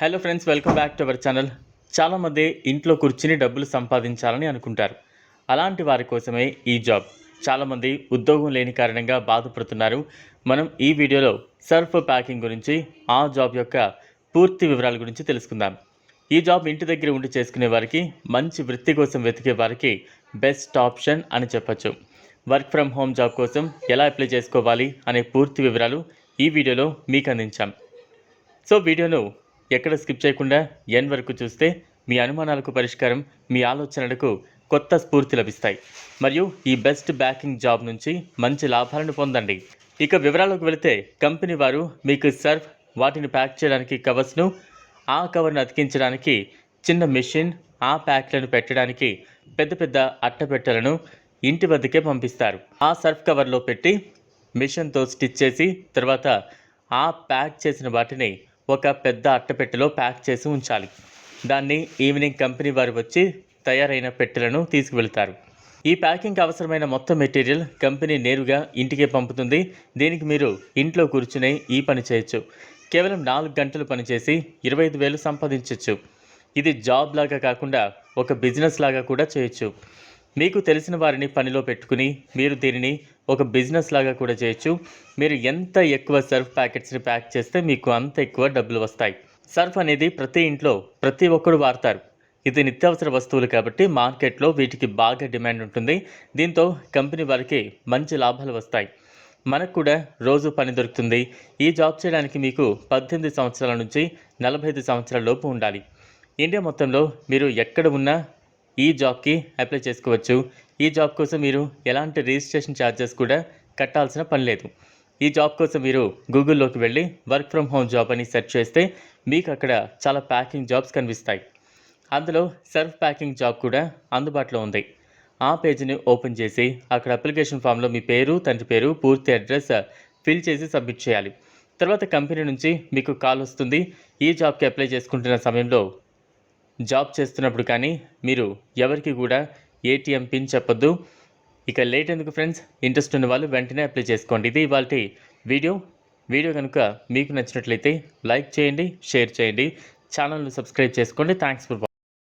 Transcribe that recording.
Hello friends welcome back to our channel చాలామంది ఇంట్లో కూర్చుని డబ్బులు సంపాదించాలని అనుకుంటారు. అలాంటి వారి కోసమే ఈ జాబ్ చాలామంది ఉద్యోగం లేని కారణంగా బాధపడుతున్నారు. మనం ఈ వీడియోలో సర్ఫ్ ప్యాకింగ్ గురించి ఆ జాబ్ యొక్క పూర్తి వివరాల గురించి తెలుసుకుందాం. ఈ జాబ్ ఇంటి దగ్గర ఉండి చేసుకునే వారికి మంచి వృత్తి కోసం వెతికే వారికి బెస్ట్ ఆప్షన్ అని చెప్పొచ్చు. వర్క్ ఫ్రమ్ హోమ్ జాబ్ కోసం ఎలా అప్లై చేసుకోవాలి అనే పూర్తి వివరాలు ఈ వీడియోలో మీకు అందించాం. సో వీడియోను ఎక్కడ స్కిప్ చేయకుండా ఎన్ వరకు చూస్తే మీ అనుమానాలకు పరిష్కారం మీ ఆలోచనలకు కొత్త స్ఫూర్తి లభిస్తాయి. మరియు ఈ బెస్ట్ బ్యాకింగ్ జాబ్ నుంచి మంచి లాభాలను పొందండి. ఇక వివరాలకు వెళితే కంపెనీ వారు మీకు సర్వ్ వాటిని ప్యాక్ చేయడానికి కవర్స్ను ఆ కవర్ను అతికించడానికి చిన్న మెషిన్ ఆ ప్యాక్లను పెట్టడానికి పెద్ద పెద్ద అట్టపెట్టెలను ఇంటి వద్దకే పంపిస్తారు. ఆ సర్ఫ్ కవర్లో పెట్టి మిషన్తో స్టిచ్ చేసి తర్వాత ఆ ప్యాక్ చేసిన వాటిని ఒక పెద్ద అట్టపెట్టెలో ప్యాక్ చేసి ఉంచాలి. దాన్ని ఈవినింగ్ కంపెనీ వారు వచ్చి తయారైన పెట్టెలను తీసుకువెళ్తారు. ఈ ప్యాకింగ్కి అవసరమైన మొత్తం మెటీరియల్ కంపెనీ నేరుగా ఇంటికే పంపుతుంది. దీనికి మీరు ఇంట్లో కూర్చునే ఈ పని చేయొచ్చు. కేవలం నాలుగు గంటలు పనిచేసి ఇరవై ఐదు వేలు సంపాదించవచ్చు ఇది జాబ్ లాగా కాకుండా ఒక బిజినెస్ లాగా కూడా చేయొచ్చు. మీకు తెలిసిన వారిని పనిలో పెట్టుకుని మీరు దీనిని ఒక బిజినెస్ లాగా కూడా చేయొచ్చు. మీరు ఎంత ఎక్కువ సర్ఫ్ ప్యాకెట్స్ని ప్యాక్ చేస్తే మీకు అంత ఎక్కువ డబ్బులు వస్తాయి. సర్ఫ్ అనేది ప్రతి ఇంట్లో ప్రతి ఒక్కరు వాడతారు. ఇది నిత్యావసర వస్తువులు కాబట్టి మార్కెట్లో వీటికి బాగా డిమాండ్ ఉంటుంది. దీంతో కంపెనీ వారికి మంచి లాభాలు వస్తాయి. మనకు కూడా రోజు పని దొరుకుతుంది. ఈ జాబ్ చేయడానికి మీకు పద్దెనిమిది సంవత్సరాల నుంచి నలభై ఐదు సంవత్సరాల లోపు ఉండాలి. ఇండియా మొత్తంలో మీరు ఎక్కడ ఉన్నా ఈ జాబ్కి అప్లై చేసుకోవచ్చు. ఈ జాబ్ కోసం మీరు ఎలాంటి రిజిస్ట్రేషన్ ఛార్జెస్ కూడా కట్టాల్సిన పని లేదు. ఈ జాబ్ కోసం మీరు గూగుల్లోకి వెళ్ళి వర్క్ ఫ్రమ్ హోమ్ జాబ్ అని సెర్చ్ చేస్తే మీకు అక్కడ చాలా ప్యాకింగ్ జాబ్స్ కనిపిస్తాయి. అందులో సర్ఫ్ ప్యాకింగ్ జాబ్ కూడా అందుబాటులో ఉంది. ఆ పేజీని ఓపెన్ చేసి అక్కడ అప్లికేషన్ ఫామ్లో మీ పేరు తండ్రి పేరు పూర్తి అడ్రస్ ఫిల్ చేసి సబ్మిట్ చేయాలి. తర్వాత కంపెనీ నుంచి మీకు కాల్ వస్తుంది. ఈ జాబ్కి అప్లై చేసుకుంటున్న సమయంలో జాబ్ చేస్తున్నప్పుడు కానీ మీరు ఎవరికి కూడా ఏటీఎం పిన్ చెప్పొద్దు. ఇక లేట్ ఎందుకు ఫ్రెండ్స్? ఇంట్రెస్ట్ ఉన్న వాళ్ళు వెంటనే అప్లై చేసుకోండి. ఇది ఇవాళ వీడియో. వీడియో కనుక మీకు నచ్చినట్లయితే లైక్ చేయండి షేర్ చేయండి. ఛానల్ను సబ్స్క్రైబ్ చేసుకోండి. Thanks for